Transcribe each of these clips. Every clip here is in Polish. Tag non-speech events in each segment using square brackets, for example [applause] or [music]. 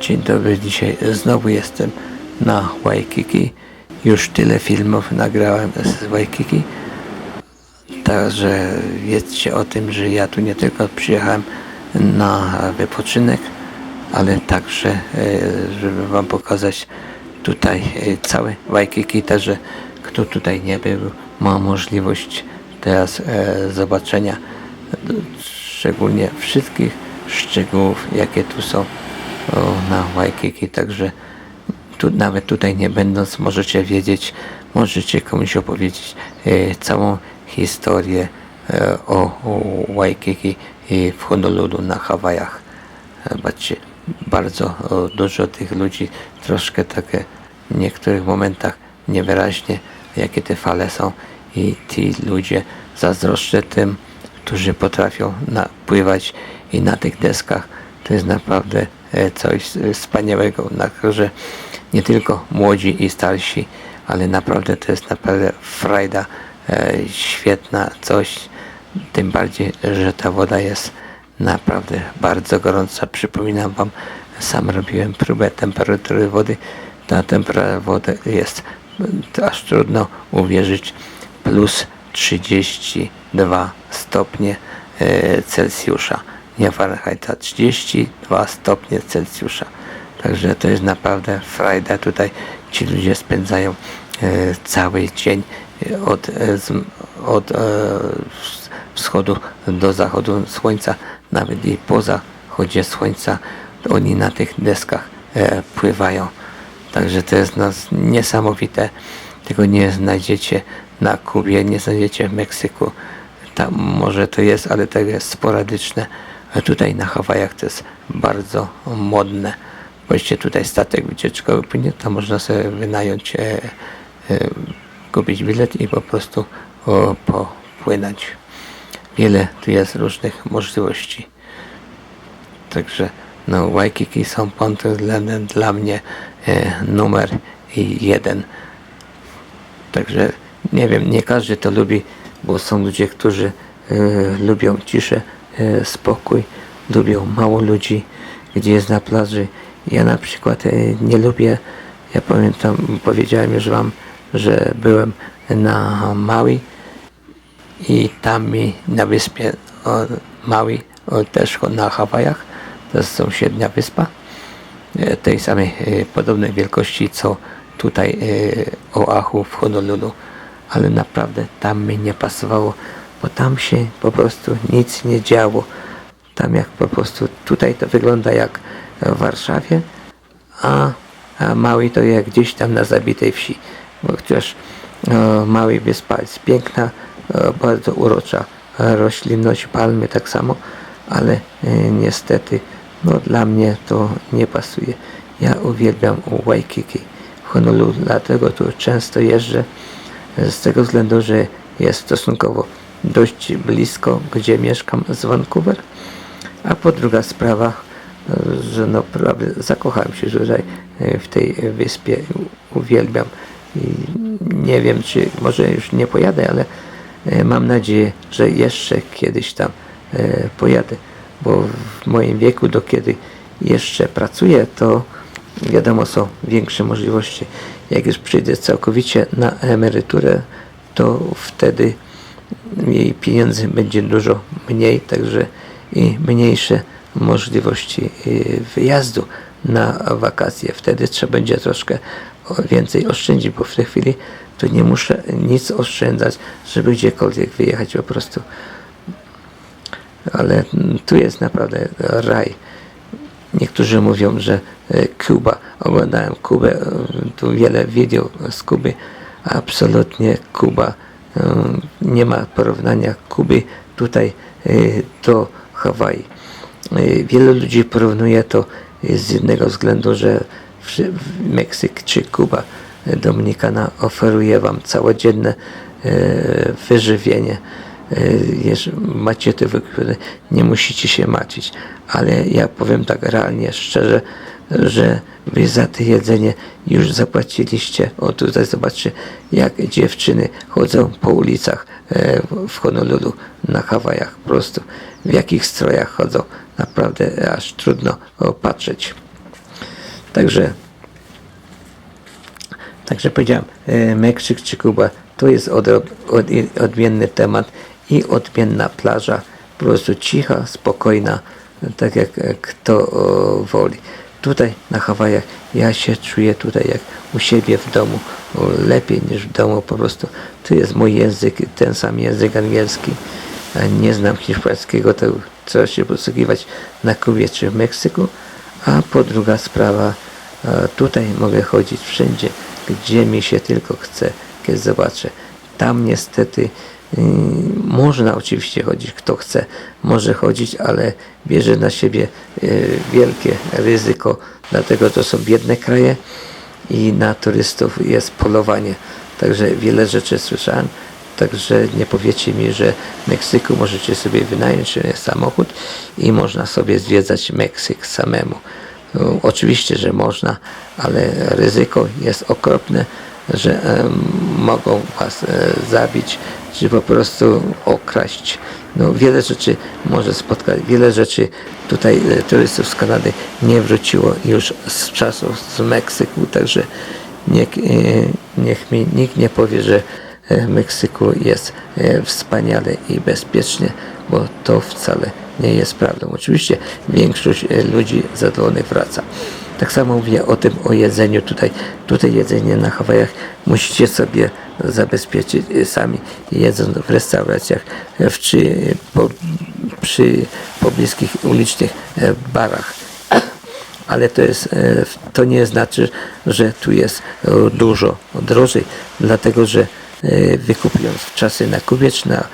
Dzień dobry, dzisiaj znowu jestem na Waikiki. Już tyle filmów nagrałem z Waikiki. Także wiedzcie o tym, że ja tu nie tylko przyjechałem na wypoczynek, ale także, e, żeby Wam pokazać tutaj e, całe Waikiki, także kto tutaj nie był, ma możliwość teraz e, zobaczenia szczególnie wszystkich szczegółów, jakie tu są na Waikiki, także tu, nawet tutaj nie będąc możecie wiedzieć, możecie komuś opowiedzieć e, całą historię e, o, Waikiki w Honolulu na Hawajach. E, Patrzcie, bardzo dużo tych ludzi, troszkę takie w niektórych momentach niewyraźnie, jakie te fale są i ci ludzie zazdroszczę tym, którzy potrafią pływać i na tych deskach. To jest naprawdę coś e, wspaniałego, na że nie tylko młodzi i starsi, ale naprawdę to jest naprawdę frajda e, świetna, coś, tym bardziej, że ta woda jest naprawdę bardzo gorąca. Przypominam Wam, sam robiłem próbę temperatury wody. Ta temperatura wody jest aż trudno uwierzyć plus 32 stopnie e, Celsjusza. Fahrenheita, 32 stopnie Celsjusza. Także to jest naprawdę frajda. Tutaj ci ludzie spędzają e, cały dzień e, od, e, z, od e, wschodu do zachodu słońca, nawet i po zachodzie słońca oni na tych deskach e, pływają. Także to jest nas niesamowite. Tego nie znajdziecie na Kubie, nie znajdziecie w Meksyku. Tam może to jest, ale to jest sporadyczne. Tutaj na Hawajach to jest bardzo modne. Właściwie tutaj statek wycieczkowy płynie, tam można sobie wynająć, e, e, kupić bilet i po prostu o, popłynąć. Wiele tu jest różnych możliwości. Także no, Waikiki są pod względem dla mnie e, numer jeden. Także nie wiem, nie każdy to lubi, bo są ludzie, którzy e, lubią ciszę, spokój, lubią mało ludzi, gdzie jest na plaży. Ja na przykład e, nie lubię, ja pamiętam, powiedziałem już wam, że byłem na Maui i tam mi na wyspie Maui, też na Hawajach, to jest sąsiednia wyspa, e, tej samej e, podobnej wielkości co tutaj e, Oahu w Honolulu, ale naprawdę tam mi nie pasowało, bo tam się po prostu nic nie działo. Tam jak po prostu tutaj to wygląda jak w Warszawie, a, a Maui to jak gdzieś tam na zabitej wsi. Bo chociaż e, Maui wyspa jest piękna, e, bardzo urocza roślinność, palmy tak samo, ale e, niestety no dla mnie to nie pasuje. Ja uwielbiam Waikiki w Honolulu, dlatego tu często jeżdżę z tego względu, że jest stosunkowo dość blisko, gdzie mieszkam z Vancouver. A po druga sprawa, że no prawie zakochałem się tutaj e, w tej wyspie, uwielbiam i nie wiem czy może już nie pojadę, ale e, mam nadzieję, że jeszcze kiedyś tam e, pojadę, bo w moim wieku do kiedy jeszcze pracuję, to wiadomo są większe możliwości. Jak już przyjdę całkowicie na emeryturę, to wtedy jej pieniędzy będzie dużo mniej, także i mniejsze możliwości y, wyjazdu na wakacje. Wtedy trzeba będzie troszkę więcej oszczędzić, bo w tej chwili to nie muszę nic oszczędzać, żeby gdziekolwiek wyjechać po prostu. Ale mm, tu jest naprawdę raj. Niektórzy mówią, że e, Kuba, oglądałem Kubę, e, tu wiele wideo z Kuby, absolutnie Kuba, nie ma porównania Kuby tutaj e, do Hawaii. E, Wielu ludzi porównuje to e, z jednego względu, że Meksyk czy Kuba, e, Dominikana oferuje Wam całodzienne e, wyżywienie. Jeżeli macie te wykupy, nie musicie się martwić. Ale ja powiem tak realnie, szczerze, że wy za to jedzenie już zapłaciliście. O tutaj zobaczcie, jak dziewczyny chodzą po ulicach e, w Honolulu, na Hawajach, po prostu w jakich strojach chodzą. Naprawdę aż trudno patrzeć. Także Także powiedziałem, e, Meksyk czy Kuba to jest od, od, odmienny temat i odmienna plaża, po prostu cicha, spokojna, tak jak e, kto woli. Tutaj na Hawajach ja się czuję tutaj jak u siebie w domu, lepiej niż w domu po prostu. Tu jest mój język, ten sam język angielski. Nie znam hiszpańskiego, to trzeba się posługiwać na Kubie czy w Meksyku. A po druga sprawa, e, tutaj mogę chodzić wszędzie, gdzie mi się tylko chce, kiedy zobaczę. Tam niestety można oczywiście chodzić, kto chce, może chodzić, ale bierze na siebie yy, wielkie ryzyko, dlatego to są biedne kraje i na turystów jest polowanie. Także wiele rzeczy słyszałem, Także nie powiecie mi, że w Meksyku możecie sobie wynająć e, samochód i można sobie zwiedzać Meksyk samemu. No, oczywiście, że można, ale ryzyko jest okropne, że mogą was e, zabić, czy po prostu okraść. No, wiele rzeczy może spotkać, wiele rzeczy tutaj e, turystów z Kanady nie wróciło już z czasów z Meksyku, także niech, e, niech mi nikt nie powie, że w Meksyku jest wspaniale i bezpiecznie, bo to wcale nie jest prawdą. Oczywiście większość ludzi zadowolonych wraca. Tak samo mówię o tym, o jedzeniu tutaj. Tutaj jedzenie na Hawajach musicie sobie zabezpieczyć e, sami, jedząc w restauracjach, w, czy po, przy pobliskich ulicznych e, barach ale to, jest, e, to nie znaczy, że tu jest dużo drożej, dlatego że e, wykupując czasy na Kubie czy na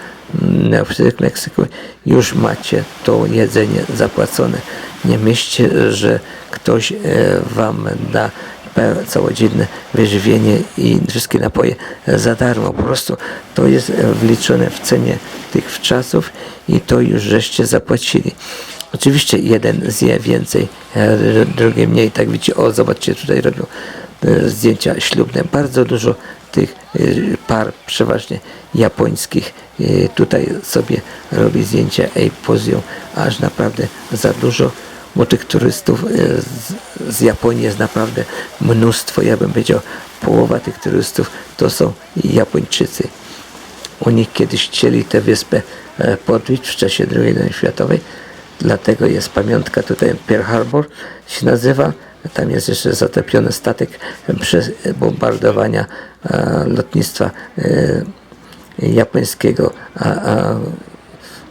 w Meksyku, już macie to jedzenie zapłacone. Nie myślcie, że ktoś e, wam da całodzienne wyżywienie i wszystkie napoje za darmo. Po prostu to jest wliczone w cenie tych czasów i to już żeście zapłacili. Oczywiście jeden zje więcej, drugi mniej. Tak widzicie, o zobaczcie, tutaj robią e, zdjęcia ślubne. Bardzo dużo tych e, par, przeważnie japońskich, e, tutaj sobie robi zdjęcia i pozują, aż naprawdę za dużo, bo tych turystów z, z Japonii jest naprawdę mnóstwo. Ja bym powiedział, połowa tych turystów to są Japończycy. Oni kiedyś chcieli tę wyspę e, podbić w czasie II wojny światowej, dlatego jest pamiątka tutaj Pearl Harbor się nazywa. Tam jest jeszcze zatopiony statek przez bombardowania e, lotnictwa e, japońskiego, a, a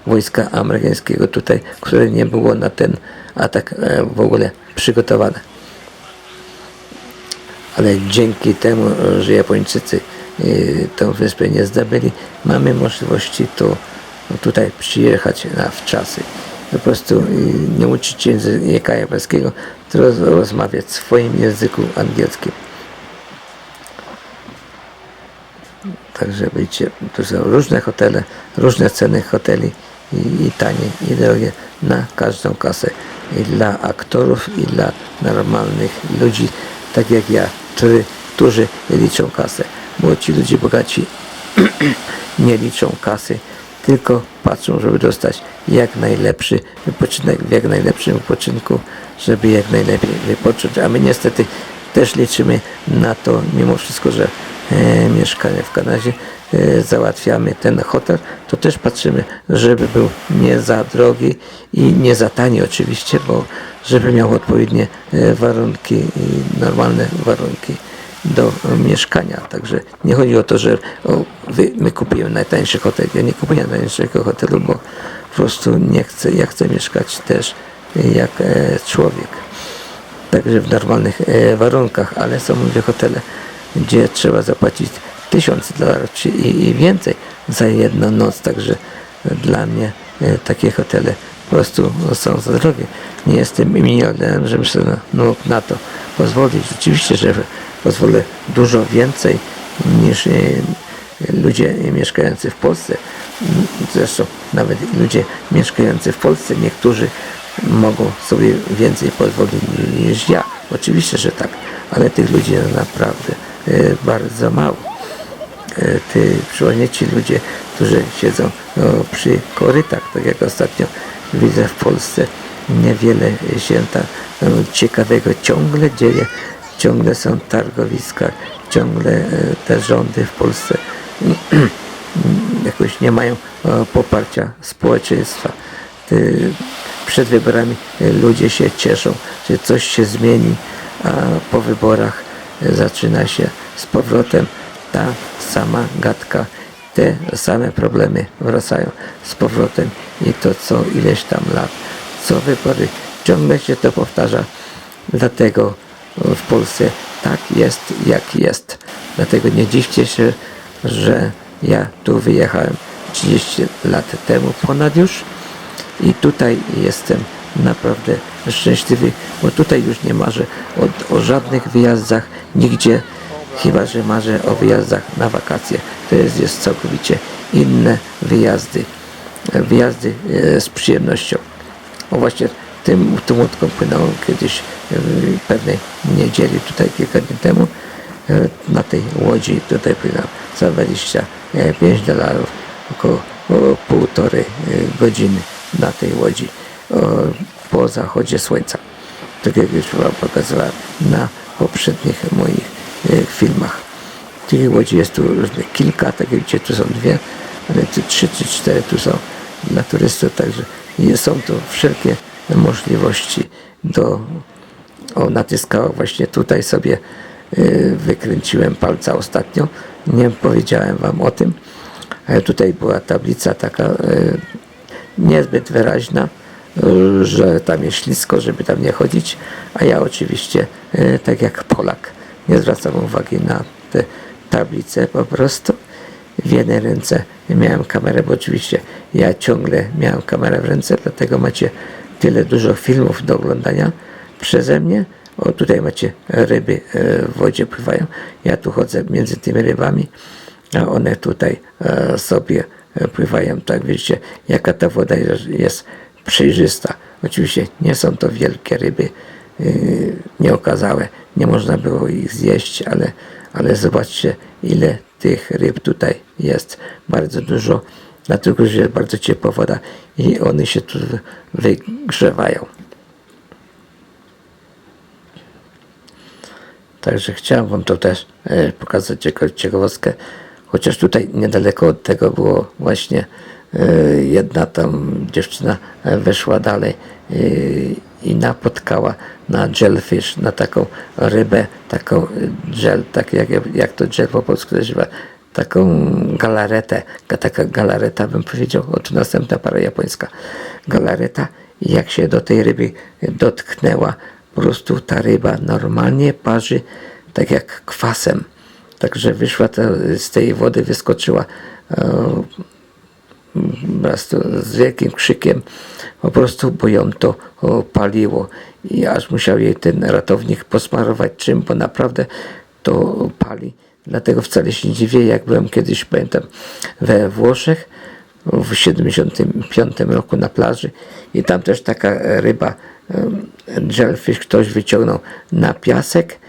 wojska amerykańskiego tutaj, które nie było na ten atak e, w ogóle przygotowane ale dzięki temu, że Japończycy tę wyspę nie zdobyli, mamy możliwości tu tutaj przyjechać na wczasy. Po prostu nie uczyć języka japońskiego, roz- rozmawiać w swoim języku angielskim. Także widzicie, to są różne hotele, różne ceny hoteli i, i tanie, i drogie na każdą kasę. I dla aktorów, i dla normalnych ludzi, tak jak ja, którzy, którzy liczą kasę. Ci ludzie bogaci [clears throat] nie liczą kasy, tylko patrzą, żeby dostać jak najlepszy wypoczynek w jak najlepszym wypoczynku, żeby jak najlepiej wypocząć. A my niestety też liczymy na to, mimo wszystko, że e, mieszkanie w Kanadzie e, załatwiamy ten hotel, to też patrzymy, żeby był nie za drogi i nie za tani oczywiście, bo żeby miał odpowiednie e, warunki i normalne warunki do mieszkania. Także nie chodzi o to, że o, my kupujemy najtańszy hotel. Ja nie kupuję najtańszego hotelu, bo po prostu nie chcę, ja chcę mieszkać też jak e, człowiek także w normalnych e, warunkach, ale są mówię hotele, gdzie trzeba zapłacić tysiące dolarów czy i, więcej za jedną noc, także dla mnie e, takie hotele po prostu są za drogie. Nie jestem milionerem, żebym sobie mógł na to pozwolić. Oczywiście, że pozwolę dużo więcej niż ludzie mieszkający w Polsce. Zresztą nawet ludzie mieszkający w Polsce, niektórzy mogą sobie więcej pozwolić niż ja. Oczywiście, że tak, ale tych ludzi naprawdę e, bardzo mało. E, Ty, przynajmniej ci ludzie, którzy siedzą no, przy korytach, tak jak ostatnio widzę w Polsce. Niewiele się tam no, ciekawego ciągle dzieje, ciągle są targowiska, ciągle e, te rządy w Polsce [clears throat] jakoś nie mają poparcia społeczeństwa. Przed wyborami e, ludzie się cieszą, że coś się zmieni, a po wyborach e, zaczyna się z powrotem ta sama gadka, te same problemy wracają z powrotem i to co ileś tam lat, co wybory, ciągle się to powtarza. Dlatego w Polsce tak jest, jak jest. Dlatego nie dziwcie się, że ja tu wyjechałem 30 lat temu ponad już i tutaj jestem naprawdę szczęśliwy, bo tutaj już nie marzę o, o żadnych wyjazdach nigdzie, chyba że marzę o wyjazdach na wakacje. To jest, jest całkowicie inne wyjazdy, wyjazdy e, z przyjemnością. O właśnie tym, tą łódką płynąłem kiedyś w pewnej niedzieli, tutaj kilka dni temu, e, na tej łodzi tutaj płynąłem za 25 dolarów, około o, półtorej e, godziny na tej łodzi po zachodzie słońca. Tak jak już Wam pokazywałem na poprzednich moich e, filmach. Tych łodzi jest tu kilka, tak jak widzicie, tu są dwie, ale tu trzy czy cztery tu są dla turystów, także są tu wszelkie możliwości do o, natyskałem właśnie tutaj sobie y, wykręciłem palca ostatnio. Nie powiedziałem wam o tym. Ale tutaj była tablica taka y, niezbyt wyraźna, y, że tam jest ślisko, żeby tam nie chodzić. A ja oczywiście, y, tak jak Polak, nie zwracam uwagi na te tablice po prostu. W jednej ręce miałem kamerę, bo oczywiście ja ciągle miałem kamerę w ręce, dlatego macie tyle dużo filmów do oglądania przeze mnie. O, tutaj macie ryby e, w wodzie pływają. Ja tu chodzę między tymi rybami, a one tutaj sobie pływają. Tak widzicie, jaka ta woda jest- przejrzysta. Oczywiście nie są to wielkie ryby, nieokazałe. Nie można było ich zjeść, ale, ale zobaczcie, ile tych ryb tutaj jest. Bardzo dużo, dlatego że jest bardzo ciepła woda i one się tu wygrzewają. Także chciałem Wam to też e, pokazać jako ciekawostkę. Chociaż tutaj niedaleko od tego było właśnie e, jedna tam dziewczyna e, weszła dalej e, i napotkała na jellyfish, na taką rybę, taką gel, tak jak, jak to gel po polsku nazywa, taką galaretę, ga- taka galareta bym powiedział, o tu następna para japońska galareta i jak się do tej ryby dotknęła, po prostu ta ryba normalnie parzy tak jak kwasem. Także wyszła ta, z tej wody, wyskoczyła e, prostu z wielkim krzykiem, po prostu, bo ją to paliło i aż musiał jej ten ratownik posmarować czym, bo naprawdę to pali. Dlatego wcale się nie dziwię, jak byłem kiedyś, pamiętam, we Włoszech w 75 roku na plaży. I tam też taka ryba jellyfish ktoś wyciągnął na piasek,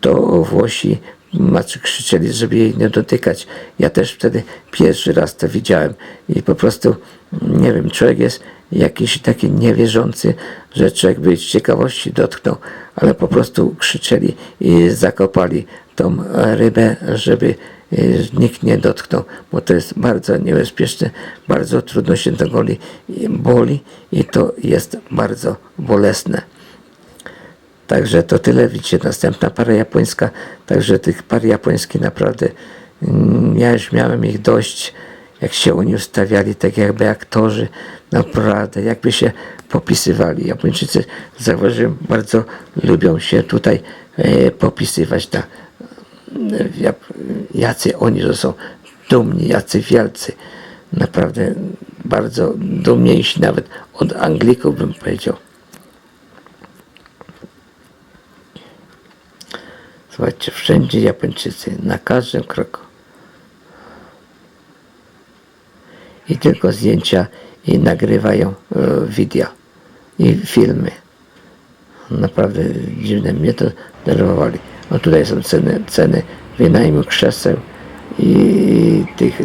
to Włosi znaczy krzyczeli, żeby jej nie dotykać. Ja też wtedy pierwszy raz to widziałem i po prostu, nie wiem, człowiek jest jakiś taki niewierzący, że człowiek by z ciekawości dotknął, ale po prostu krzyczeli i zakopali tą rybę, żeby e, nikt nie dotknął, bo to jest bardzo niebezpieczne, bardzo trudno się to boli i to jest bardzo bolesne. Także to tyle, widzicie, następna para japońska, także tych par japońskich naprawdę, mm, ja już miałem ich dość, jak się oni ustawiali, tak jakby aktorzy, naprawdę, jakby się popisywali. Japończycy, zauważyłem, bardzo lubią się tutaj e, popisywać na, jak, jacy oni to są dumni, jacy wielcy. Naprawdę bardzo dumniejsi nawet od Anglików bym powiedział. Słuchajcie, wszędzie Japończycy, na każdym kroku. I tylko zdjęcia i nagrywają e, wideo i filmy. Naprawdę dziwne, mnie to denerwowali. No tutaj są ceny, ceny wynajmu krzeseł i tych e,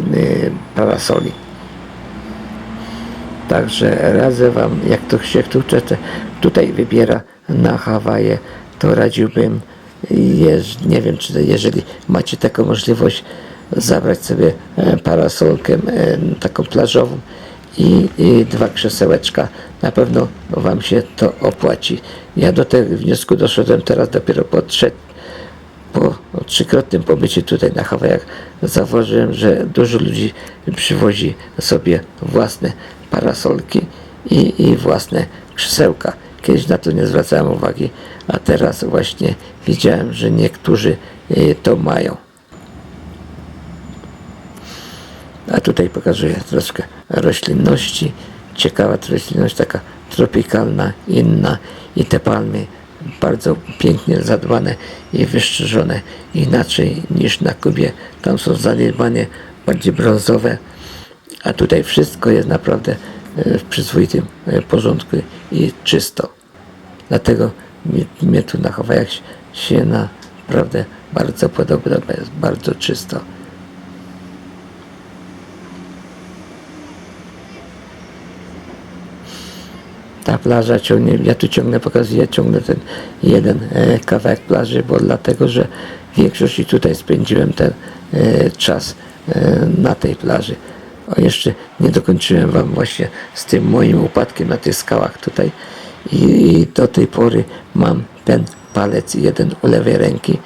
parasoli. Także radzę Wam, jak to się te- tutaj wybiera na Hawaje, to radziłbym, jeż, nie wiem, czy jeżeli macie taką możliwość, zabrać sobie e, parasolkę e, taką plażową i, i dwa krzesełeczka. Na pewno Wam się to opłaci. Ja do tego wniosku doszedłem teraz dopiero po trzech po trzykrotnym pobycie tutaj na Hawajach zauważyłem, że dużo ludzi przywozi sobie własne parasolki i, i własne krzesełka. Kiedyś na to nie zwracałem uwagi, a teraz właśnie widziałem, że niektórzy y, to mają. A tutaj pokazuję troszkę roślinności. Ciekawa roślinność, taka tropikalna, inna i te palmy bardzo pięknie zadbane i wyszczerzone inaczej niż na Kubie. Tam są zaniedbanie bardziej brązowe, a tutaj wszystko jest naprawdę e, w przyzwoitym e, porządku i czysto. Dlatego mi- mnie tu na Hawajach się- naprawdę bardzo podoba, jest bardzo czysto. ta plaża ciągnie, ja tu ciągle pokazuję, ciągle ten jeden e, kawałek plaży, bo dlatego, że większość i tutaj spędziłem ten e, czas e, na tej plaży. O, jeszcze nie dokończyłem Wam właśnie z tym moim upadkiem na tych skałach tutaj. I, do tej pory mam ten palec jeden u lewej ręki,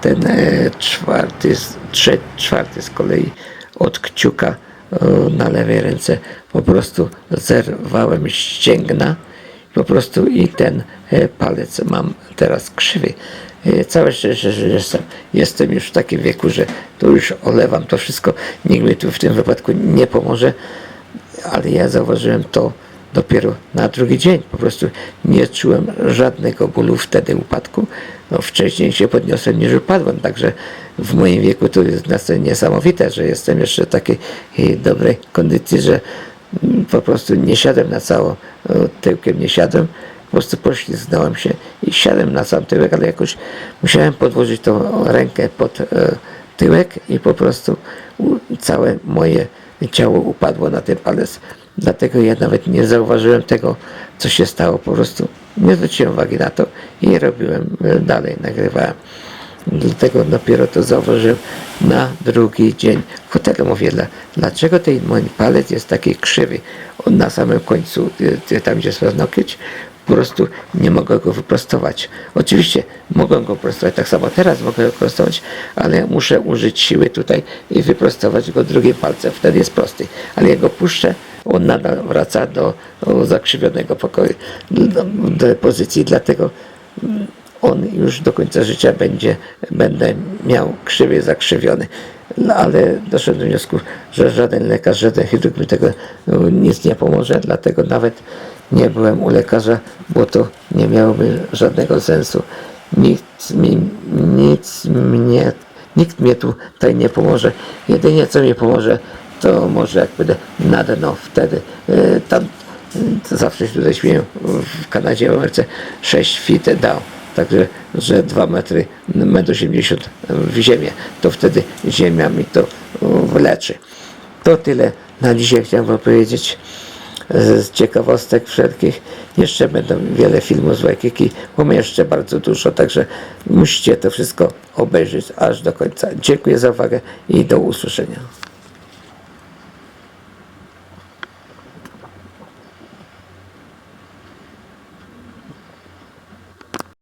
ten e, czwarty, trze, czwarty z kolei od kciuka e, na lewej ręce. Po prostu zerwałem ścięgna po prostu i ten e, palec mam teraz krzywy. E, Całe szczęście, że jestem, jestem już w takim wieku, że to już olewam to wszystko. Nikt mi tu w tym wypadku nie pomoże, ale ja zauważyłem to dopiero na drugi dzień. Po prostu nie czułem żadnego bólu wtedy upadku. No, wcześniej się podniosłem niż upadłem, także w moim wieku to jest niesamowite, że jestem jeszcze w takiej e, dobrej kondycji, że po prostu nie siadłem na cało e, tyłkiem, nie siadłem. Po prostu poślizgnąłem się i siadłem na sam tyłek, ale jakoś musiałem podłożyć tą rękę pod e, tyłek i po prostu całe moje ciało upadło na ten palec. Dlatego ja nawet nie zauważyłem tego, co się stało. Po prostu nie zwróciłem uwagi na to i robiłem e, dalej, nagrywałem. Dlatego dopiero to zauważyłem na drugi dzień. Hotelu mówię, dla, dlaczego ten mój palec jest taki krzywy? On na samym końcu, y, y, tam gdzie jest paznokieć, po prostu nie mogę go wyprostować. Oczywiście mogę go prostować, tak samo teraz mogę go prostować, ale muszę użyć siły tutaj i wyprostować go drugim palcem, wtedy jest prosty. Ale jak go puszczę, on nadal wraca do, do zakrzywionego pokoju, do, do pozycji, dlatego mm, on już do końca życia będzie, będę miał krzywy zakrzywiony. No, ale doszedłem do wniosku, że żaden lekarz, żaden chirurg mi tego no, nic nie pomoże, dlatego nawet nie byłem u lekarza, bo to nie miałoby żadnego sensu. Nikt mi, nic mnie, nikt mnie tutaj nie pomoże. Jedynie co mi pomoże, to może jak będę na dno wtedy. e, Tam to zawsze się tutaj śmieją w Kanadzie, w Ameryce 6 feet down. Także, że 2 metry, 1,80 m w ziemię, to wtedy ziemia mi to o, wyleczy. To tyle na dzisiaj chciałem wam powiedzieć z ciekawostek wszelkich. Jeszcze będą wiele filmów z Waikiki, bo jeszcze bardzo dużo, także musicie to wszystko obejrzeć aż do końca. Dziękuję za uwagę i do usłyszenia.